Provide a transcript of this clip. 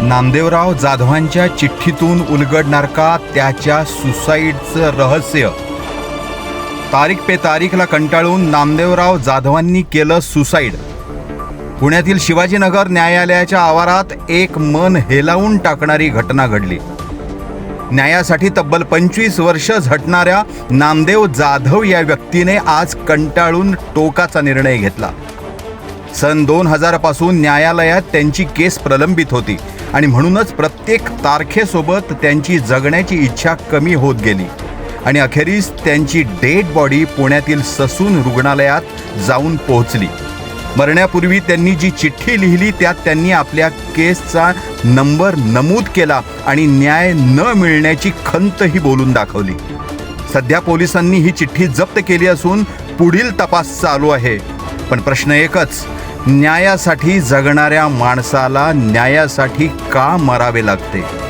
नामदेवराव जाधवांच्या चिठ्ठीतून उलगडणार का त्याच्या सुसाईडचं रहस्य? तारीख पे तारीखला कंटाळून नामदेवराव जाधवांनी केलं सुसाईड. पुण्यातील शिवाजीनगर न्यायालयाच्या आवारात एक मन हेलावून टाकणारी घटना घडली. न्यायासाठी तब्बल पंचवीस वर्ष झटणाऱ्या नामदेव जाधव या व्यक्तीने आज कंटाळून टोकाचा निर्णय घेतला. सन दोन हजारपासून न्यायालयात त्यांची केस प्रलंबित होती. आणि म्हणूनच प्रत्येक तारखेसोबत त्यांची जगण्याची इच्छा कमी होत गेली. आणि अखेरीस त्यांची डेड बॉडी पुण्यातील ससून रुग्णालयात जाऊन पोहोचली. मरण्यापूर्वी त्यांनी जी चिठ्ठी लिहिली त्यात त्यांनी आपल्या केसचा नंबर नमूद केला आणि न्याय न मिळण्याची खंतही बोलून दाखवली. सध्या पोलिसांनी ही चिठ्ठी जप्त केली असून पुढील तपास चालू आहे. पण प्रश्न एकच न्यायासाठी जगणाऱ्या माणसाला न्यायासाठी का मरावे लागते?